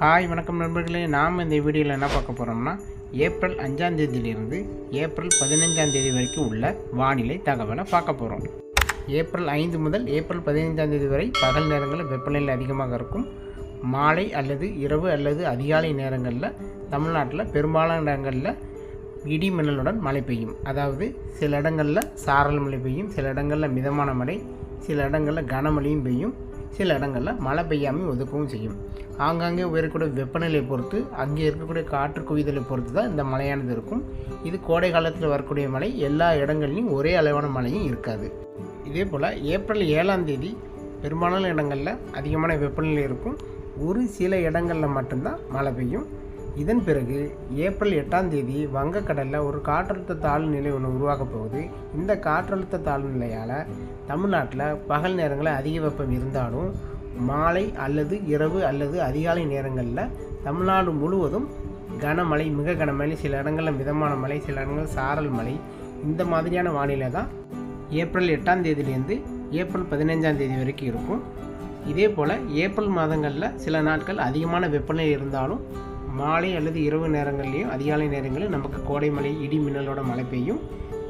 Hi வணக்கம் நண்பர்களே. நாம் இந்த வீடியோவில் என்ன பார்க்க போகிறோம்னா ஏப்ரல் அஞ்சாம் தேதியிலிருந்து ஏப்ரல் பதினைஞ்சாம் தேதி வரைக்கும் உள்ள வானிலை தகவலை பார்க்க போகிறோம் ஏப்ரல் ஐந்து முதல் ஏப்ரல் பதினைஞ்சாம் தேதி வரை பகல் நேரங்களில் வெப்பநிலை அதிகமாக இருக்கும். மாலை அல்லது இரவு அல்லது அதிகாலை நேரங்களில் தமிழ்நாட்டில் பெரும்பாலான இடங்களில் இடி மின்னலுடன் மழை பெய்யும். அதாவது சில இடங்களில் சாரல் மழை பெய்யும் சில இடங்களில் மிதமான மழை சில இடங்களில் கனமழையும் பெய்யும் சில இடங்களில் மழை பெய்யாமல் ஒதுக்கவும் செய்யும். ஆங்காங்கே உயரக்கூடிய வெப்பநிலையை பொறுத்து அங்கே இருக்கக்கூடிய காற்று குவிதலை பொறுத்து தான் இந்த மழையானது இருக்கும். இது கோடை காலத்தில் வரக்கூடிய மழை எல்லா இடங்கள்லையும் ஒரே அளவான மழையும் இருக்காது. இதே போல் ஏப்ரல் ஏழாம் தேதி பெரும்பாலான இடங்களில் அதிகமான வெப்பநிலை இருக்கும். ஒரு சில இடங்களில் மட்டும்தான் மழை பெய்யும். இதன் பிறகு ஏப்ரல் எட்டாம் தேதி வங்கக்கடலில் ஒரு காற்றழுத்த தாழ்வு நிலை ஒன்று உருவாக போகுது. இந்த காற்றழுத்த தாழ்வு நிலையால் தமிழ்நாட்டில் பகல் நேரங்களில் அதிக வெப்பம் இருந்தாலும் மாலை அல்லது இரவு அல்லது அதிகாலை நேரங்களில் தமிழ்நாடு முழுவதும் கனமழை மிக கனமழை சில இடங்களில் மிதமான மழை சில இடங்களில் சாரல் மழை இந்த மாதிரியான வானிலை தான் ஏப்ரல் எட்டாம் தேதியிலேருந்து ஏப்ரல் பதினைஞ்சாம் தேதி வரைக்கும் இருக்கும். இதே போல் ஏப்ரல் மாதங்களில் சில நாட்கள் அதிகமான வெப்பநிலை இருந்தாலும் மாலை அல்லது இரவு நேரங்கள்லேயும் அதிகாலை நேரங்களில் நமக்கு கோடை மழை இடி மின்னலோட மழை பெய்யும்.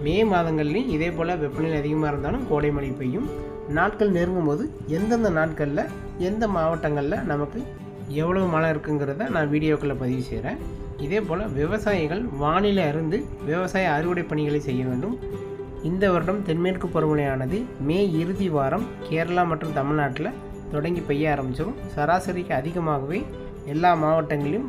மே மாதங்கள்லேயும் இதே போல் வெப்பநிலை அதிகமாக இருந்தாலும் கோடை மழை பெய்யும். நாட்கள் நெருங்கும் போது எந்தெந்த நாட்களில் எந்த மாவட்டங்களில் நமக்கு எவ்வளவு மழை இருக்குங்கிறத நான் வீடியோக்களை பதிவு செய்கிறேன் இதே போல் விவசாயிகள் வானிலை அறிந்து விவசாய அறுவடை பணிகளை செய்ய வேண்டும். இந்த வருடம் தென்மேற்கு பருவமழையானது மே இறுதி வாரம் கேரளா மற்றும் தமிழ்நாட்டில் தொடங்கி பெய்ய ஆரம்பிச்சிடும். சராசரிக்கு அதிகமாகவே எல்லா மாவட்டங்களிலும்